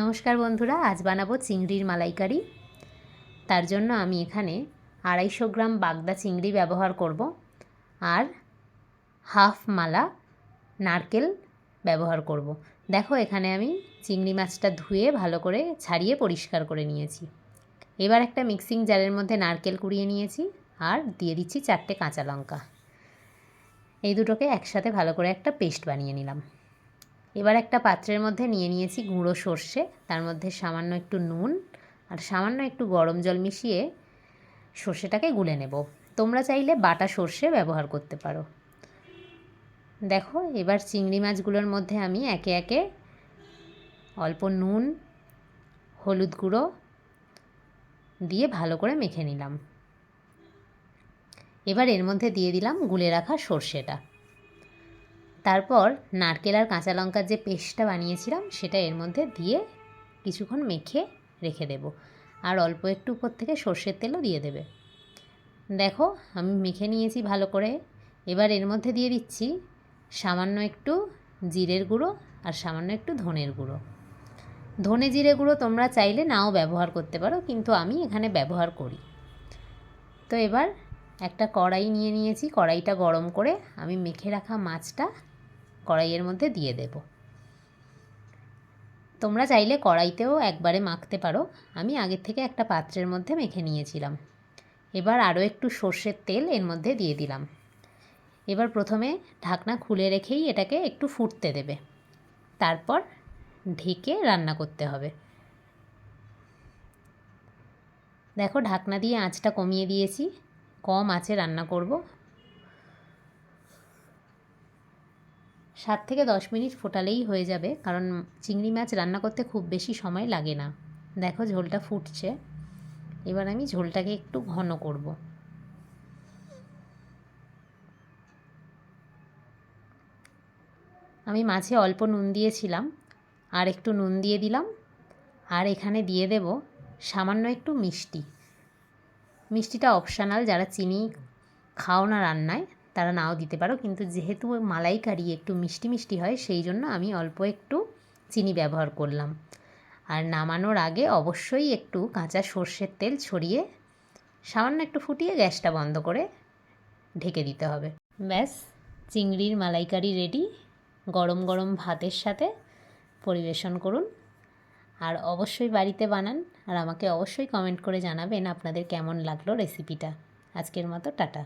নমস্কার বন্ধুরা, আজ বানাবো চিংড়ির মালাইকারি। তার জন্য আমি এখানে আড়াইশো গ্রাম বাগদা চিংড়ি ব্যবহার করব আর হাফ মালা নারকেল ব্যবহার করব। দেখো, এখানে আমি চিংড়ি মাছটা ধুয়ে ভালো করে ছাড়িয়ে পরিষ্কার করে নিয়েছি। এবার একটা মিক্সিং জারের মধ্যে নারকেল কুড়িয়ে নিয়েছি আর দিয়ে দিচ্ছি চারটে কাঁচা লঙ্কা। এই দুটোকে একসাথে ভালো করে একটা পেস্ট বানিয়ে নিলাম। এবার একটা পাত্রের মধ্যে নিয়ে নিয়েছি গুঁড়ো সর্ষে, তার মধ্যে সামান্য একটু নুন আর সামান্য একটু গরম জল মিশিয়ে সর্ষেটাকে গুলে নেব। তোমরা চাইলে বাটা সর্ষে ব্যবহার করতে পারো। দেখো, এবার চিংড়ি মাছগুলোর মধ্যে আমি একে একে অল্প নুন, হলুদ গুঁড়ো দিয়ে ভালো করে মেখে নিলাম। এবার এর মধ্যে দিয়ে দিলাম গুলে রাখা সর্ষেটা। তারপর নারকেল আর কাঁচা লঙ্কার যে পেস্টটা বানিয়েছিলাম, সেটা এর মধ্যে দিয়ে কিছুক্ষণ মেখে রেখে দেব। আর অল্প একটু উপর থেকে সর্ষের তেলও দিয়ে দেবে। দেখো, আমি মেখে নিয়েছি ভালো করে। এবার এর মধ্যে দিয়ে দিচ্ছি সামান্য একটু জিরের গুঁড়ো আর সামান্য একটু ধনের গুঁড়ো। ধনে জিরে গুঁড়ো তোমরা চাইলে নাও ব্যবহার করতে পারো, কিন্তু আমি এখানে ব্যবহার করি। তো এবার একটা কড়াই নিয়ে নিয়েছি। কড়াইটা গরম করে আমি মেখে রাখা মাছটা কড়াইয়ের মধ্যে দিয়ে দেব। তোমরা চাইলে কড়াইতেও একবারে মাখতে পারো। আমি আগের থেকে একটা পাত্রের মধ্যে মেখে নিয়েছিলাম। এবার আরও একটু সর্ষের তেল এর মধ্যে দিয়ে দিলাম। এবার প্রথমে ঢাকনা খুলে রেখেই এটাকে একটু ফুটতে দেবে। তারপর ঢেকে রান্না করতে হবে। দেখো, ঢাকনা দিয়ে আঁচটা কমিয়ে দিয়েছি। কম আঁচে রান্না করব। সাত থেকে দশ মিনিট ফোটালেই হয়ে যাবে, কারণ চিংড়ি মাছ রান্না করতে খুব বেশি সময় লাগে না। দেখো ঝোলটা ফুটছে, এবার আমি ঝোলটাকে একটু ঘন করব। আমি মাছে অল্প নুন দিয়েছিলাম, আর একটু নুন দিয়ে দিলাম, আর এখানে দিয়ে দেব সামান্য একটু মিষ্টি। মিষ্টিটা অপশানাল, যারা চিনি খাও না রান্নায় তারা নাও দিতে পারো। কিন্তু যেহেতু মালাইকারি একটু মিষ্টি মিষ্টি হয়, সেই জন্য আমি অল্প একটু চিনি ব্যবহার করলাম। আর নামানোর আগে অবশ্যই একটু কাঁচা সর্ষের তেল ছড়িয়ে সামান্য একটু ফুটিয়ে গ্যাসটা বন্ধ করে ঢেকে দিতে হবে। ব্যাস, চিংড়ির মালাইকারি রেডি গরম গরম ভাতের সাথে পরিবেশন করুন। আর অবশ্যই বাড়িতে বানান। আর আমাকে অবশ্যই কমেন্ট করে জানাবেন আপনাদের কেমন লাগল রেসিপিটা আজকের মতো, টাটা।